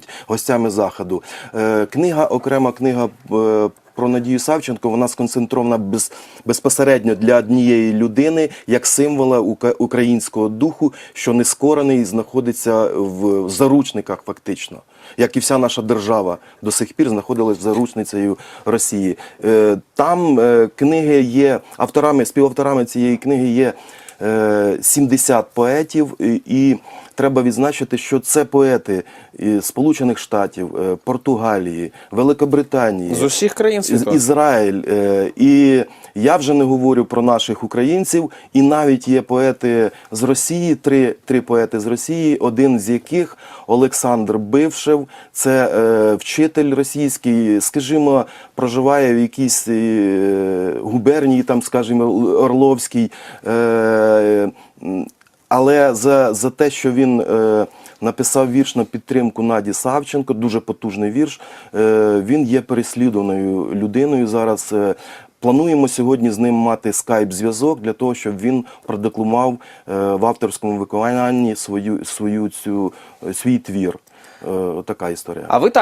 виступить гостями заходу. Е, Книга, окрема книга. е, Про Надію Савченко вона сконцентрована без, безпосередньо для однієї людини як символа українського духу, що нескорений і знаходиться в заручниках, фактично, як і вся наша держава до сих пір знаходилась заручницею Росії. Е, Там книги є авторами, співавторами цієї книги є 70 поетів, і, треба відзначити, що це поети Сполучених Штатів, е, Португалії, Великобританії. З усіх країн світу. Ізраїль. Е, І я вже не говорю про наших українців, і навіть є поети з Росії, три, три поети з Росії, один з яких Олександр Бившев, це е, вчитель російський, скажімо, проживає в якійсь е, губернії, там, скажімо, Орловській. Е, але за, за те, що він е, написав вірш на підтримку Наді Савченко, дуже потужний вірш, е, він є переслідуваною людиною зараз. Плануємо сьогодні з ним мати скайп-зв'язок для того, щоб він продекламував е, в авторському виконанні свою, свою цю, свій твір. Е, така історія. А ви так.